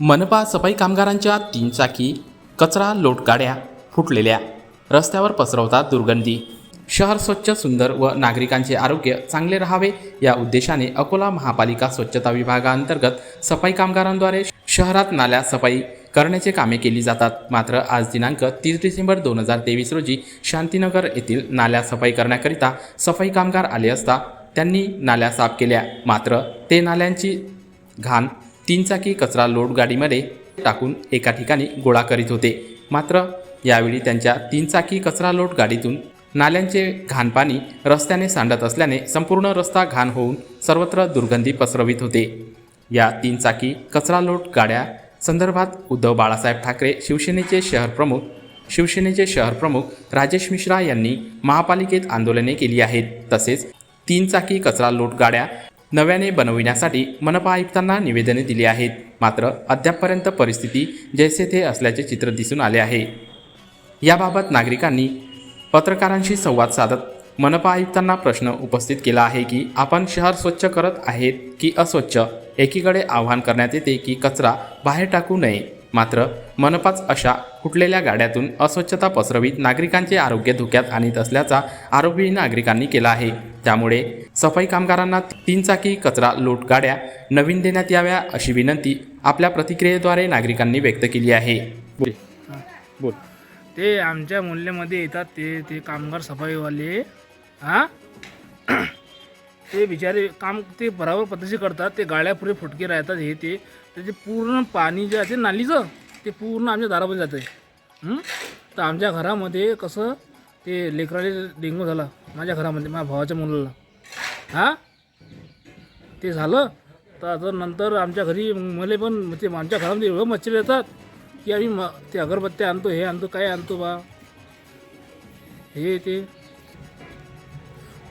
मनपा सफाई कामगारांच्या तीन चाकी कचरा लोटगाड्या फुटलेल्या. रस्त्यावर पसरवतात दुर्गंधी. शहर स्वच्छ सुंदर व नागरिकांचे आरोग्य चांगले राहावे या उद्देशाने अकोला महापालिका स्वच्छता विभागाअंतर्गत सफाई कामगारांद्वारे शहरात नाल्या सफाई करण्याचे कामे केली जातात. मात्र आज दिनांक तीस डिसेंबर दोन हजार तेवीस रोजी शांतीनगर येथील नाल्या सफाई करण्याकरिता सफाई कामगार आले असता त्यांनी नाल्या साफ केल्या. मात्र ते नाल्यांची घाण तीन चाकी कचरा लोड गाडीमध्ये टाकून एका ठिकाणी गोळा करीत होते. मात्र यावेळी त्यांच्या तीन चाकी कचरा लोट गाडीतून नाल्यांचे घाण पाणी रस्त्याने सांडत असल्याने संपूर्ण रस्ता घाण होऊन सर्वत्र दुर्गंधी पसरवित होते. या तीन चाकी कचरा लोट गाड्या संदर्भात उद्धव बाळासाहेब ठाकरे शिवसेनेचे शहर प्रमुख शिवसेनेचे शहर प्रमुख राजेश मिश्रा यांनी महापालिकेत आंदोलने केली आहेत. तसेच तीन चाकी कचरा लोट गाड्या नव्याने बनविण्यासाठी मनपा आयुक्तांना निवेदने दिली आहेत. मात्र अद्यापपर्यंत परिस्थिती जैसे थे असल्याचे चित्र दिसून आले आहे. याबाबत नागरिकांनी पत्रकारांशी संवाद साधत मनपा आयुक्तांना प्रश्न उपस्थित केला आहे की आपण शहर स्वच्छ करत आहेत की अस्वच्छ? एकीकडे आवाहन करण्यात येते की कचरा बाहेर टाकू नये. मात्र मनपाच अशा फुटलेल्या गाड्यातून अस्वच्छता पसरवीत नागरिकांचे आरोग्य धोक्यात आणत असल्याचा आरोपही नागरिकांनी केला आहे. त्यामुळे सफाई कामगारांना तीन चाकी कचरा लोट गाड्या नवीन देण्यात याव्या अशी विनंती आपल्या प्रतिक्रियेद्वारे नागरिकांनी व्यक्त केली आहे. बोल. ते आमच्या मूल्यमध्ये येतात ते ते कामगार सफाईवाले. हां? ते बिचारे काम ते बराबर पद्धतीचे करतात ते गाड्या पुरे फुटके राहतात हे ते. त्याचे पूर्ण पाणी जे आहे नालीचं ते पूर्ण आमच्या दारामध्ये जातं तर आमच्या घरामध्ये कसं ते लेकराले डेंगू झाला माझ्या घरामध्ये माझ्या भावाच्या मुलाला. हां? ते झालं तर आता नंतर आमच्या घरी मला पण ते आमच्या घरामध्ये एवढं मच्छर येतात की आम्ही म ते अगरबत्त्या आणतो हे आणतो काय आणतो बा? हे ते.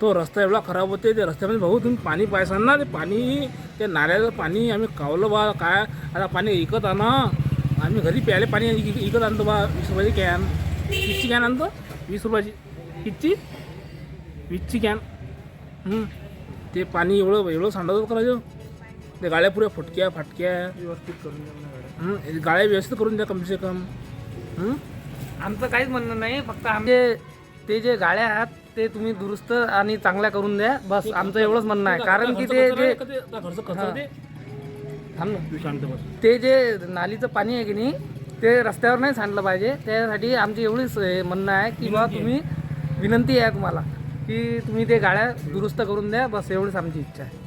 तो रस्ता एवढा खराब होते ते रस्त्यामध्ये भाऊ तुम्ही पाणी पायसान ना ते पाणी ते नाल्याचं पाणी आम्ही कावलं बा काय आता पाणी विकत आणा. आम्ही घरी प्यायला पाणी विकत आणतो बा वीस रुपयाची कॅन. कितची कॅन आणतो? वीस रुपयाची. कितची? वीसची कॅन. ते पाणी एवढं एवढं सांडवत करायचं ते गाड्या पुऱ्या फुटक्या फाटक्या. व्यवस्थित करून द्या गाड्या. व्यवस्थित करून द्या कम. से कम? आमचं काहीच म्हणणं नाही फक्त आमचे ते जे गाड्या आहेत ते तुम्ही दुरुस्त आणि चांगल्या करून द्या. बस आमचं एवढंच म्हणणं आहे. कारण की ते जे घरचं. ते? थांब ना. तू शांत बस. ते जे नालीचं पाणी आहे की नाही ते रस्त्यावर नाही सांडलं पाहिजे. त्यासाठी आमची एवढीच हे म्हणणं आहे की बा तुम्ही विनंती आहे तुम्हाला की तुम्ही ते गाड्या दुरुस्त करून द्या. बस एवढीच आमची इच्छा आहे.